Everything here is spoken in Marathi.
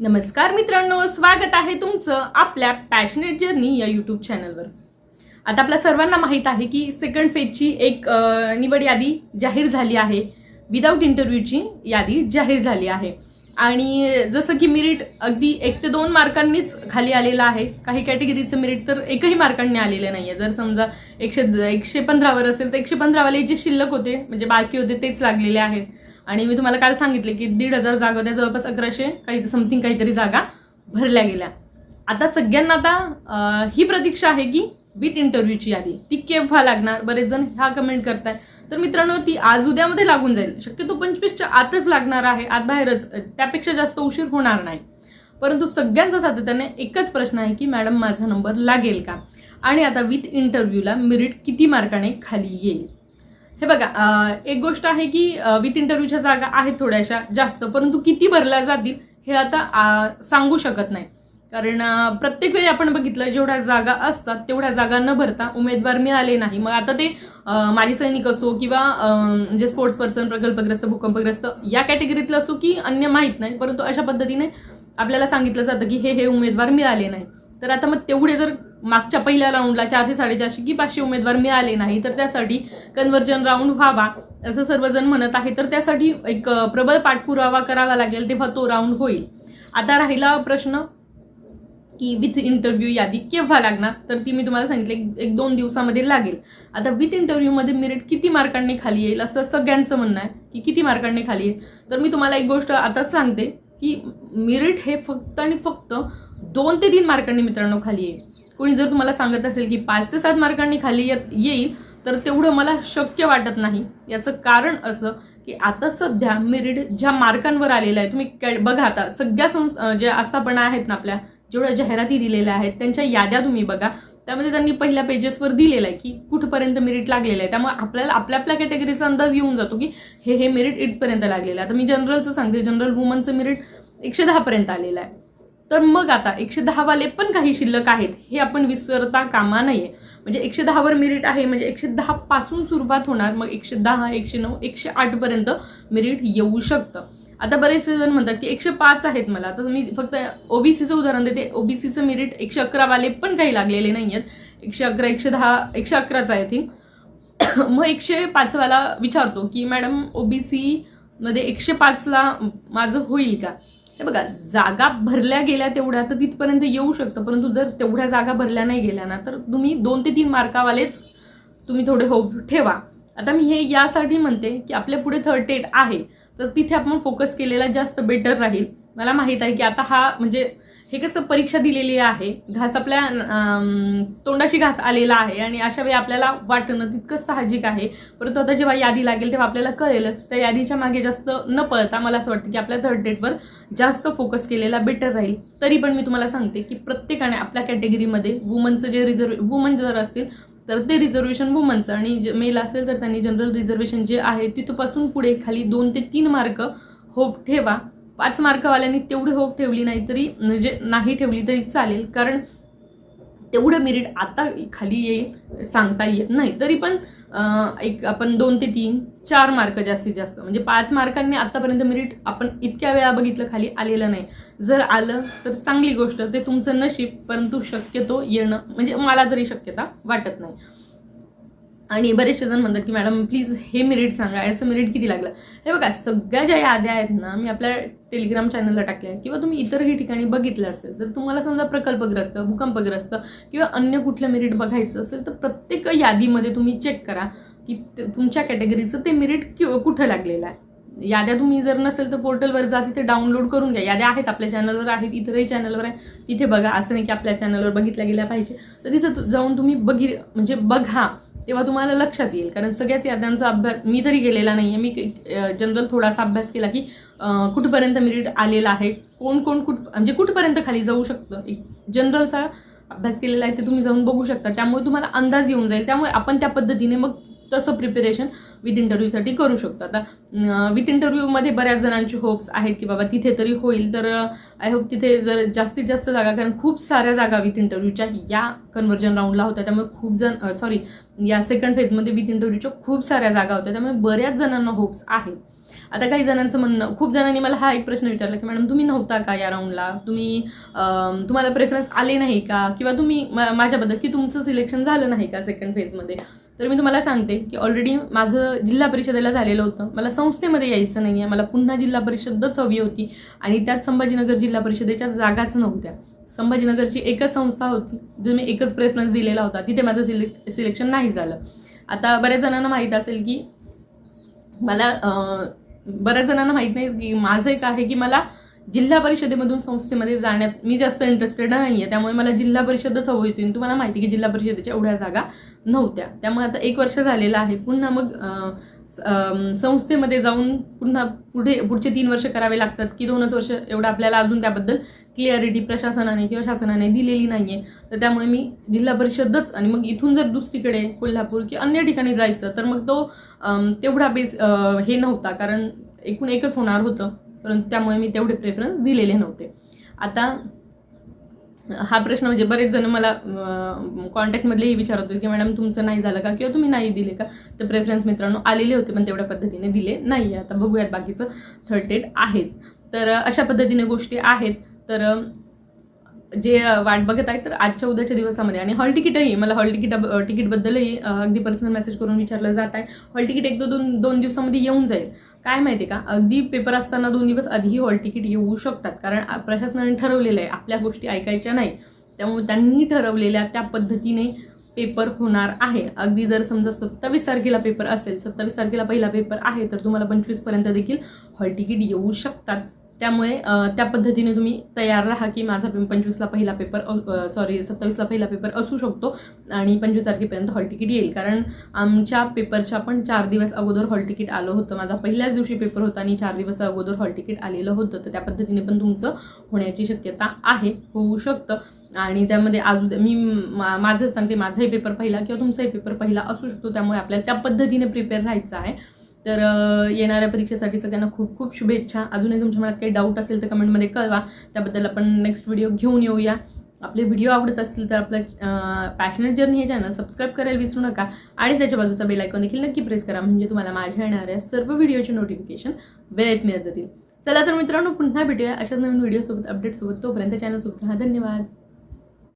नमस्कार मित्रांनो स्वागत आहे तुमचं आपल्या पॅशनेट जर्नी या यूट्यूब चॅनलवर आता आपल्या सर्वांना माहीत आहे की सेकंड फेजची एक निवड यादी जाहीर झाली आहे. विदाऊट इंटरव्ह्यूची यादी जाहीर झाली आहे. आणि जसं की मिरिट अगदी एक ते दोन मार्कांनीच खाली आलेलं आहे. काही कॅटेगरीचं मिरिट तर एकही मार्कांनी आलेलं नाही आहे जर समजा एकशे एकशे पंधरावर असेल तर एकशे पंधरावाले जे शिल्लक होते म्हणजे बाकी होते तेच लागलेले आहेत. आणि मी तुम्हाला काल सांगितले की दीड हजार जागा होत्या जवळपास अकराशे काही समथिंग काहीतरी जागा भरल्या गेल्या. आता सगळ्यांना आता ही प्रतीक्षा आहे की विथ इंटरव्ह्यूची यादी. ती केव्हा लागणार? बरेच जण ह्या कमेंट करताय तर मित्रांनो ती आज उद्यामध्ये लागून जाईल. शक्यतो पंचवीसच्या आतच लागणार आहे. आत बाहेरच. त्यापेक्षा जास्त उशीर होणार नाही. परंतु सगळ्यांचा सातत्याने एकच प्रश्न आहे की मॅडम माझा नंबर लागेल का? आणि आता विथ इंटरव्ह्यूला मेरिट किती मार्काने खाली येईल? हे बघा एक गोष्ट आहे की विथ इंटरव्ह्यूच्या जागा आहेत थोड्याशा जास्त परंतु किती भरल्या जातील हे आता सांगू शकत नाही. कारण प्रत्येक वेळी आपण बघितलं जेवढ्या जागा असतात तेवढ्या जागा न भरता उमेदवार मिळाले नाही. मग आता ते माजी सैनिक असो किंवा म्हणजे स्पोर्ट्स पर्सन प्रकल्पग्रस्त भूकंपग्रस्त या कॅटेगरीतलं असो की अन्य माहीत नाही परंतु अशा पद्धतीने आपल्याला सांगितलं जातं की हे हे उमेदवार मिळाले नाही. तर आता मग तेवढे जर मागच्या पहिल्या राऊंडला चारशे साडेचारशे की पाचशे उमेदवार मिळाले नाही तर त्यासाठी कन्व्हर्जन राऊंड व्हावा असं सर्वजण म्हणत आहे. तर त्यासाठी एक प्रबळ पाठपुरावा करावा लागेल तेव्हा तो राऊंड होईल. आता राहिला प्रश्न की विथ इंटरव्ह्यू यादी केव्हा लागणार? तर ती मी तुम्हाला सांगितले एक- एक दोन दिवसामध्ये लागेल. आता विथ इंटरव्ह्यूमध्ये मेरिट किती मार्कांनी खाली येईल असं सगळ्यांचं म्हणणं आहे की किती मार्कांनी खाली येईल. तर मी तुम्हाला एक गोष्ट आता सांगते की मेरिट हे फक्त आणि फक्त दोन ते तीन मार्कांनी मित्रांनो खाली येईल. कोणी जर तुम्हाला सांगत असेल की पाच ते सात मार्कांनी खाली येत येईल तर तेवढं मला शक्य वाटत नाही. याचं कारण असं की आता सध्या मेरिट ज्या मार्कांवर आलेलं आहे तुम्ही कॅ- बघा आता सगळ्या संस्था ज्या आस्थापना आहेत ना आपल्या जेवढ्या जाहिराती दिलेल्या आहेत त्यांच्या याद्या तुम्ही बघा. त्यामध्ये त्यांनी पहिल्या पेजेसवर दिलेलं आहे की कुठपर्यंत मेरिट लागलेलं आहे. त्यामुळे आपल्याला आपल्या आपल्या कॅटेगरीचा अंदाज येऊन जातो की हे हे मेरिट इथपर्यंत लागलेलं आहे. आता मी जनरलचं सांगते. जनरल वुमनचं मेरिट एकशे दहापर्यंत आलेलं आहे. तर मग आता एकशे दहावाले पण काही शिल्लक आहेत. हे आपण विसरता कामा नये. म्हणजे एकशे दहावर मेरिट आहे म्हणजे एकशे दहा पासून सुरुवात होणार. मग एकशे दहा एकशे नऊ एकशे आठपर्यंत मेरिट येऊ शकतं. आता बरेचसे जण म्हणतात की एकशे पाच आहेत मला. तर मी फक्त ओबीसीचं उदाहरण देते. ओबीसीचं मेरिट एकशे अकरावाले पण काही लागलेले नाही आहेत एकशे अकरा एकशे दहा एकशे अकराचा आहे थिंक मग एकशे पाचवाला विचारतो की मॅडम ओबीसीमध्ये एकशे पाचला माझं होईल का? हे बघा जागा भरल्या गेल्या तेवढ्या तर तिथपर्यंत येऊ शकतं. परंतु जर तेवढ्या जागा भरल्या नाही गेल्या ना तर तुम्ही दोन ते तीन मार्कावालेच तुम्ही थोडे होप ठेवा. आता मी हे यासाठी म्हणते की आपल्या पुढे थर्ड टेट आहे. तर तिथे आपण फोकस केलेला जास्त बेटर राहील. मला माहीत आहे की आता हा म्हणजे हे कसं परीक्षा दिलेली आहे घास आपल्या तोंडाशी घास आलेला आहे आणि अशा वेळी आपल्याला वाटणं तितकं साहजिक आहे. परंतु आता जेव्हा यादी लागेल तेव्हा आपल्याला कळेलच त्या यादीच्या मागे जास्त न पळता मला असं वाटतं की आपल्या थर्ड डेटवर जास्त फोकस केलेला बेटर राहील. तरी पण मी तुम्हाला सांगते की प्रत्येकाने आपल्या कॅटेगरीमध्ये वुमनचं जे रिझर्व वुमन जर असतील तर ते रिझर्वेशन वुमनचं आणि जे मेल असेल तर त्यांनी जनरल रिझर्वेशन जे आहे तिथपासून पुढे खाली दोन ते तीन मार्क होप ठेवा. पाच मार्कवाल्यांनी तेवढी होप ठेवली नाही तरी म्हणजे नाही ठेवली तरी चालेल. कारण तेवढं मेरिट आता खाली येईल सांगता येत नाही. तरी पण एक आपण दोन ते तीन चार मार्क जास्तीत जास्त म्हणजे पाच मार्कांनी आत्तापर्यंत मेरिट आपण इतक्या वेळा बघितलं खाली आलेलं नाही. जर आलं तर चांगली गोष्ट ते तुमचं नशीब परंतु शक्यतो येणं म्हणजे मला तरी शक्यता वाटत नाही. आणि बरेचसे जण म्हणतात की मॅडम प्लीज हे मेरिट सांगा. याचं मेरिट किती लागलं? हे बघा सगळ्या ज्या याद्या आहेत ना मी आपल्या टेलिग्राम चॅनलला टाकल्या किंवा तुम्ही इतरही ठिकाणी बघितलं असेल तर तुम्हाला समजा प्रकल्पग्रस्त भूकंपग्रस्त किंवा अन्य कुठलं मेरिट बघायचं असेल तर प्रत्येक यादीमध्ये तुम्ही चेक करा की तुमच्या कॅटेगरीचं ते मेरिट कुठं लागलेलं आहे. याद्या तुम्ही जर नसेल तर पोर्टलवर जा तिथे डाउनलोड करून घ्या. याद्या आहेत आपल्या चॅनलवर आहेत इतरही चॅनलवर आहे. तिथे बघा असं नाही की आपल्या चॅनलवर बघितल्या गेल्या पाहिजे. तर तिथं जाऊन तुम्ही बघि म्हणजे बघा. तेव्हा तुम्हाला लक्षात येईल. कारण सगळ्याच याद्यांचा अभ्यास मी तरी गेलेला नाही आहे मी जनरल थोडासा अभ्यास केला की कुठपर्यंत मेरिट आलेला आहे? कोण कोण कुठ म्हणजे कुठपर्यंत खाली जाऊ शकतं? एक जनरलचा अभ्यास केलेला आहे ते तुम्ही जाऊन बघू शकता. त्यामुळे तुम्हाला अंदाज येऊन जाईल. त्यामुळे आपण त्या पद्धतीने मग तसं प्रिपरेशन विथ इंटरव्ह्यूसाठी करू शकतो. आता विथ इंटरव्ह्यूमध्ये बऱ्याच जणांची होप्स आहेत की बाबा तिथे तरी होईल. तर आय होप तिथे जर जास्तीत जास्त जागा कारण खूप साऱ्या जागा विथ इंटरव्ह्यूच्या या कन्व्हर्जन राऊंडला होत्या. त्यामुळे खूप जण सॉरी या सेकंड फेजमध्ये विथ इंटरव्ह्यूच्या खूप साऱ्या जागा होत्या. त्यामुळे बऱ्याच जणांना होप्स आहेत. आता काही जणांचं म्हणणं खूप जणांनी मला हा एक प्रश्न विचारला की मॅडम तुम्ही नव्हता का या राऊंडला तुम्ही तुम्हाला प्रेफरन्स आले नाही का? किंवा तुम्ही मा- माझ्याबद्दल की तुमचं सिलेक्शन झालं नाही का सेकंड फेजमध्ये तर मी तुम्हाला सांगते की ऑलरेडी माझं जिल्हा परिषदेला झालेलं होतं. मला संस्थेमध्ये यायचं नाही आहे मला पुन्हा जिल्हा परिषदच हवी होती. आणि त्यात संभाजीनगर जिल्हा परिषदेच्या जागाच नव्हत्या. संभाजीनगरची एकच संस्था होती जो मी एकच प्रेफरन्स दिलेला होता. तिथे माझं सिले सिलेक्शन नाही झालं. आता बऱ्याच जणांना माहीत असेल की मला बऱ्याच जणांना माहीत नाही की माझं एक आहे की मला जिल्हा परिषदेमधून संस्थेमध्ये जाण्यात मी जास्त इंटरेस्टेड नाही आहे त्यामुळे मला जिल्हा परिषदच हवं होती. आणि तुम्हाला माहिती आहे की जिल्हा परिषदेच्या एवढ्या जागा नव्हत्या. त्यामुळे आता एक वर्ष झालेलं आहे. पुन्हा मग स- संस्थेमध्ये जाऊन पुन्हा पुढे पुढचे तीन वर्ष करावे लागतात की दोनच वर्ष एवढं आपल्याला अजून त्याबद्दल क्लिअरिटी प्रशासनाने किंवा शासनाने दिलेली नाही आहे तर त्यामुळे मी जिल्हा परिषदच आणि मग इथून जर दुसरीकडे कोल्हापूर किंवा अन्य ठिकाणी जायचं तर मग तो तेवढा बेस हे नव्हता. कारण एकूण एकच होणार होतं. परंतु त्यामुळे मी तेवढे प्रेफरन्स दिलेले नव्हते. आता हा प्रश्न म्हणजे बरेच जण मला कॉन्टॅक्टमधलेही विचारत होते की मॅडम तुमचं नाही झालं का? किंवा तुम्ही नाही दिले का? तर प्रेफरन्स मित्रांनो आलेले होते पण तेवढ्या पद्धतीने दिले नाही आहे आता बघूयात बाकीचं थर्ड डेट आहेच. तर अशा पद्धतीने गोष्टी आहेत. तर जे वाट बघत आहेत तर आजच्या उद्याच्या दिवसामध्ये. आणि हॉल तिकीटही मला हॉल तिकीट तिकीटबद्दलही अगदी पर्सनल मेसेज करून विचारलं जात आहे. हॉल तिकीट एक दोन दोन दिवसामध्ये येऊन जाईल. काय माहिती का? अगदी पेपर असताना दोन दिवस आधीही हॉल तिकीट येऊ शकतात. कारण प्रशासनाने ठरवलेलं आहे आपल्या गोष्टी ऐकायच्या नाही. त्यामुळे त्यांनी ठरवलेल्या त्या पद्धतीने पेपर होणार आहे. अगदी जर समजा सत्तावीस तारखेला पेपर असेल सत्तावीस तारखेला पहिला पेपर आहे तर तुम्हाला पंचवीसपर्यंत देखील हॉल तिकीट येऊ शकतात. त्यामुळे त्या पद्धतीने तुम्ही तयार राहा की माझा पंचवीसला पहिला पेपर सॉरी सत्तावीसला पहिला पेपर असू शकतो आणि पंचवीस तारखेपर्यंत हॉल तिकीट येईल. कारण आमच्या पेपरच्या पण चार दिवस अगोदर हॉल तिकीट आलं होतं. माझा पहिल्याच दिवशी पेपर होता आणि चार दिवस अगोदर हॉल तिकीट आलेलं होतं. तर त्या पद्धतीने पण तुमचं होण्याची शक्यता आहे होऊ शकतं. आणि त्यामध्ये अजून मी मा- माझं सांगते माझाही पेपर पहिला किंवा तुमचाही पेपर पहिला असू शकतो. त्यामुळे आपल्याला त्या पद्धतीने प्रिपेअर राहायचं आहे. तर येणाऱ्या परीक्षेसाठी सगळ्यांना खूप खूप शुभेच्छा. अजूनही तुमच्या मनात काही डाऊट असेल तर कमेंटमध्ये कळवा. त्याबद्दल आपण नेक्स्ट व्हिडिओ घेऊन येऊया. आपले व्हिडिओ आवडत असतील तर आपलं पॅशनेट जर्नी हे चॅनल सबस्क्राईब करायला विसरू नका. आणि त्याच्या बाजूचा बेल आयकॉन देखील नक्की प्रेस करा. म्हणजे तुम्हाला माझ्या येणाऱ्या सर्व व्हिडिओचे नोटिफिकेशन वेळेत मिळत जातील. चला तर मित्रांनो पुन्हा भेटूया अशाच नवीन व्हिडिओसोबत अपडेटसोबत तोपर्यंत चॅनलसोबत हा धन्यवाद.